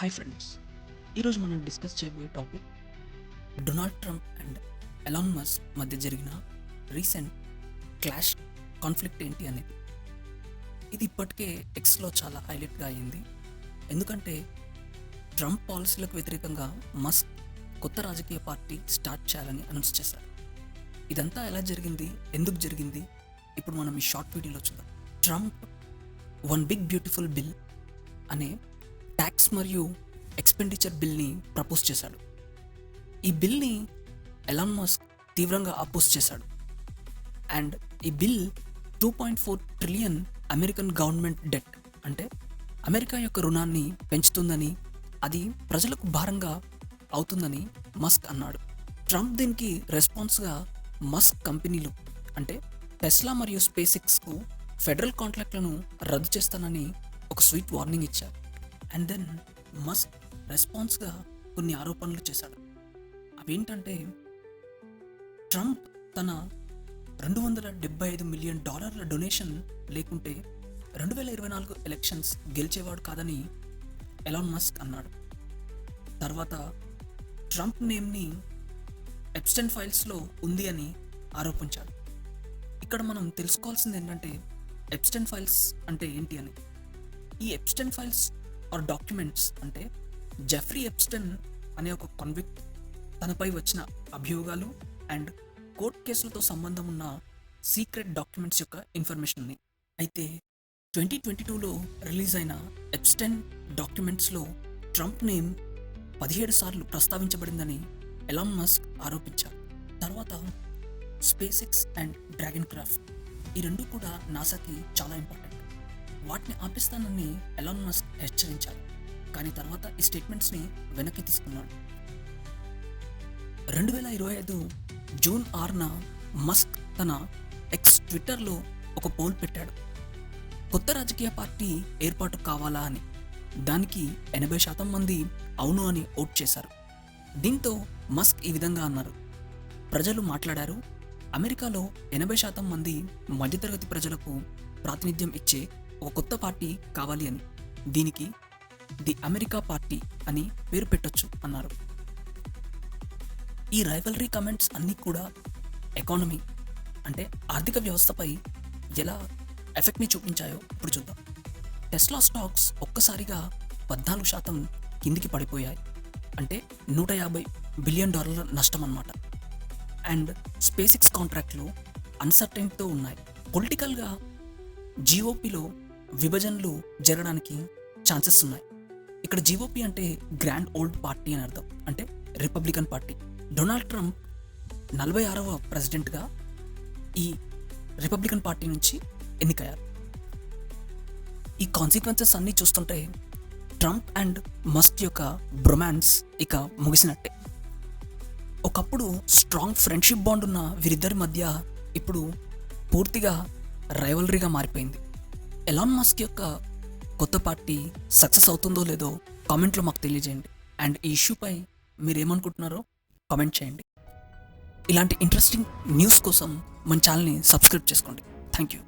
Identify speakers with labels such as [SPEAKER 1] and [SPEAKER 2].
[SPEAKER 1] Hi friends ఈరోజు మనం discuss చేయబోయే topic Donald Trump and Elon Musk మధ్య జరిగిన రీసెంట్ క్లాష్ కాన్ఫ్లిక్ట్ ఏంటి అనేది. ఇది ఇప్పటికే ఎక్స్లో చాలా హైలైట్గా అయింది. ఎందుకంటే ట్రంప్ పాలసీలకు వ్యతిరేకంగా మస్క్ కొత్త రాజకీయ పార్టీ స్టార్ట్ చేయాలని అనౌన్స్ చేశారు. ఇదంతా ఎలా జరిగింది? ఎందుకు జరిగింది? ఇప్పుడు మనం ఈ షార్ట్ వీడియోలో చూద్దాం. Trump one big beautiful bill అనే ట్యాక్స్ మరియు ఎక్స్పెండిచర్ బిల్ని ప్రపోజ్ చేశాడు. ఈ బిల్ని ఎలాన్ మస్క్ తీవ్రంగా అపోజ్ చేశాడు. అండ్ ఈ bill two point four trillion American government debt అంటే అమెరికా యొక్క రుణాన్ని పెంచుతుందని అది ప్రజలకు భారంగా అవుతుందని మస్క్ అన్నాడు. ట్రంప్ దీనికి రెస్పాన్స్గా మస్క్ కంపెనీలు అంటే టెస్లా మరియు స్పేసిక్స్కు ఫెడరల్ కాంట్రాక్ట్లను రద్దు చేస్తానని ఒక స్వీట్ వార్నింగ్ ఇచ్చారు. అండ్ దెన్ మస్క్ రెస్పాన్స్గా కొన్ని ఆరోపణలు చేశాడు. అవేంటంటే ట్రంప్ తన రెండు వందల డెబ్బై ఐదు మిలియన్ డాలర్ల డొనేషన్ లేకుంటే రెండు వేల ఇరవై నాలుగు ఎలక్షన్స్ గెలిచేవాడు కాదని ఎలాన్ మస్క్ అన్నాడు. తర్వాత ట్రంప్ నేమ్ని ఎప్స్టెన్ ఫైల్స్లో ఉంది అని ఆరోపించాడు. ఇక్కడ మనం తెలుసుకోవాల్సింది ఏంటంటే ఎప్స్టెన్ ఫైల్స్ అంటే ఏంటి అని. ఈ ఎప్స్టెన్ ఫైల్స్ ఆర్ డాక్యుమెంట్స్ అంటే జెఫ్రీ ఎప్స్టన్ అనే ఒక కాన్విక్ట్ తనపై వచ్చిన అభియోగాలు అండ్ కోర్ట్ కేసులతో సంబంధం ఉన్న సీక్రెట్ డాక్యుమెంట్స్ యొక్క ఇన్ఫర్మేషన్ని అయితే ట్వంటీ ట్వంటీ టూలో రిలీజ్ అయిన ఎప్స్టెన్ డాక్యుమెంట్స్లో ట్రంప్ నేమ్ పదిహేడు సార్లు ప్రస్తావించబడిందని ఎలాన్ మస్క్ ఆరోపించారు. తర్వాత SpaceX and Dragon craft ఈ రెండు కూడా నాసాకి చాలా ఇంపార్టెంట్. వాటిని ఆపిస్తానని ఎలాన్ మస్క్ హెచ్చరించారు కానీ తర్వాత ఈ స్టేట్మెంట్స్ని వెనక్కి తీసుకున్నాడు. రెండు వేల ఇరవై ఐదు జూన్ ఆరున మస్క్ తన ఎక్స్ ట్విట్టర్లో ఒక పోల్ పెట్టాడు. కొత్త రాజకీయ పార్టీ ఏర్పాటు కావాలా అని. దానికి ఎనభై శాతం మంది అవును అని ఓట్ చేశారు. దీంతో మస్క్ ఈ విధంగా అన్నారు. ప్రజలు మాట్లాడారు. అమెరికాలో ఎనభై శాతం మంది మధ్యతరగతి ప్రజలకు ప్రాతినిధ్యం ఇచ్చే ఒక కొత్త పార్టీ కావాలి అని. దీనికి ది అమెరికా పార్టీ అని పేరు పెట్టొచ్చు అన్నారు. ఈ రైవలరీ కమెంట్స్ అన్నీ కూడా ఎకానమీ అంటే ఆర్థిక వ్యవస్థపై ఎలా ఎఫెక్ట్ని చూపించాయో ఇప్పుడు చూద్దాం. టెస్లా స్టాక్స్ ఒక్కసారిగా పద్నాలుగు శాతం కిందికి పడిపోయాయి. అంటే నూట యాభై బిలియన్ డాలర్ల నష్టం అన్నమాట. అండ్ స్పేసిక్స్ కాంట్రాక్ట్లు అన్సర్టైన్తో ఉన్నాయి. పొలిటికల్గా జీఓపీలో విభజనలు జరగడానికి ఛాన్సెస్ ఉన్నాయి. ఇక్కడ జీఓపీ అంటే గ్రాండ్ ఓల్డ్ పార్టీ అని అర్థం. అంటే రిపబ్లికన్ పార్టీ డొనాల్డ్ ట్రంప్ నలభై ఆరవ ప్రెసిడెంట్గా ఈ రిపబ్లికన్ పార్టీ నుంచి ఎన్నికయ్యారు. ఈ కాన్సిక్వెన్సెస్ అన్నీ చూస్తుంటే ట్రంప్ అండ్ మస్క్ యొక్క బ్రొమాన్స్ ఇక ముగిసినట్టే. ఒకప్పుడు స్ట్రాంగ్ ఫ్రెండ్షిప్ బాండ్ ఉన్న వీరిద్దరి మధ్య ఇప్పుడు పూర్తిగా రైవలరీగా మారిపోయింది. ఎలాన్ మస్క్ యొక్క కొత్త పార్టీ సక్సెస్ అవుతుందో లేదో కామెంట్లో మాకు తెలియజేయండి. అండ్ ఈ ఇష్యూపై మీరు ఏమనుకుంటున్నారో కామెంట్ చేయండి. ఇలాంటి ఇంట్రెస్టింగ్ న్యూస్ కోసం మన ఛానల్ని సబ్స్క్రైబ్ చేసుకోండి. Thank you